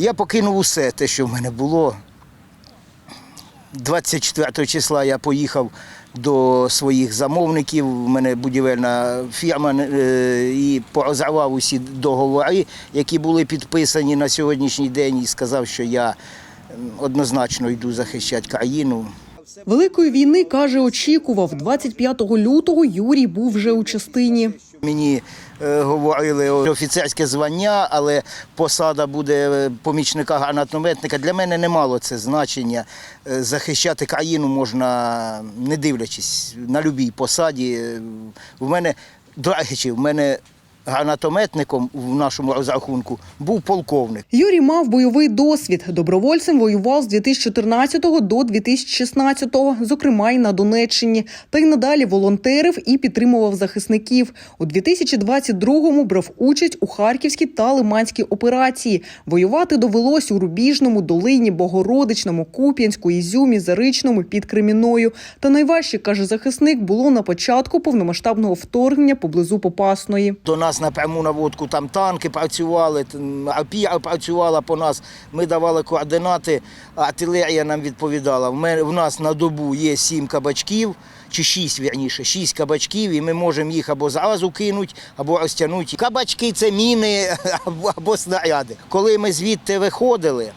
Я покинув усе те, що в мене було. 24 числа я поїхав до своїх замовників. У мене будівельна фірма е, і порозривав усі договори, які були підписані на сьогоднішній день, і сказав, що я однозначно йду захищати країну. Великої війни каже, очікував. 25 лютого Юрій був вже у частині. Мені е, говорили офіцерське звання, але посада буде е, помічника гранатометника. Для мене не мало це значення. Е, Захищати країну можна, не дивлячись на будь-якій посаді. У мене, до речі, в мене гранатометником в нашому розрахунку був полковник. Юрій мав бойовий досвід. Добровольцем воював з 2014 до 2016, зокрема й на Донеччині. Та й надалі волонтерив і підтримував захисників. У 2022-му брав участь у Харківській та Лиманській операції. Воювати довелось у Рубіжному, Долині, Богородичному, Куп'янську, Ізюмі, Заричному, під Креміною. Та найважче, каже захисник, було на початку повномасштабного вторгнення поблизу Попасної. До нас напряму наводку там танки працювали, АПІА працювала по нас. Ми давали координати, артилерія нам відповідала. В, нас на добу є сім кабачків, чи шість, вірніше, шість кабачків, і ми можемо їх або зразу кинути, або розтягнути. Кабачки це міни або, снаряди. Коли ми звідти виходили,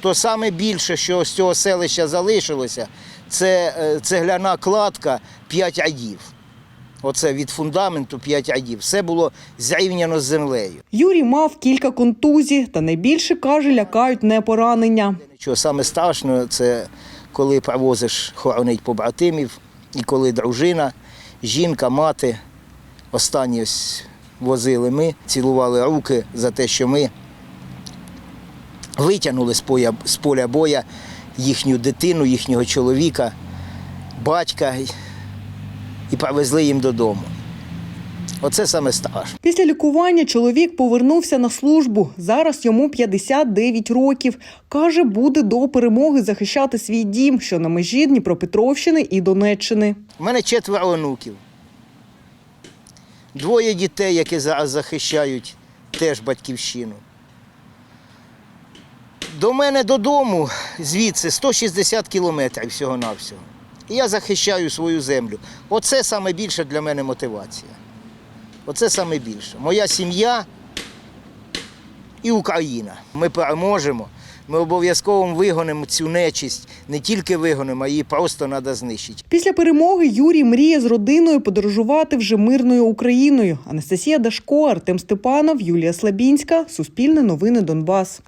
то саме більше, що з цього селища залишилося, це е, цегляна кладка 5 рядів. Оце від фундаменту 5 рядів. Все було зрівняно з землею. Юрій мав кілька контузій, та найбільше каже, лякають не поранення. Що саме страшне, це коли привозиш хоронить побратимів, і коли дружина, жінка, мати, останні ось возили ми, цілували руки за те, що ми витягнули з поля, з поля боя їхню дитину, їхнього чоловіка, батька і- привезли їм додому. Оце саме страшне. Після лікування чоловік повернувся на службу. Зараз йому 59 років. Каже, буде до перемоги захищати свій дім, що на межі Дніпропетровщини і Донеччини. У мене четверо онуків. Двоє дітей, які зараз захищають теж батьківщину. До мене додому звідси 160 кілометрів всього-навсього. І я захищаю свою землю. Оце саме більше для мене мотивація. Оце саме більше. Моя сім'я і Україна. Ми переможемо. Ми обов'язково вигонимо цю нечисть. Не тільки вигонимо, а її просто треба знищити. Після перемоги Юрій мріє з родиною подорожувати вже мирною Україною. Анастасія Дашко, Артем Степанов, Юлія Слабінська. Суспільне новини Донбас.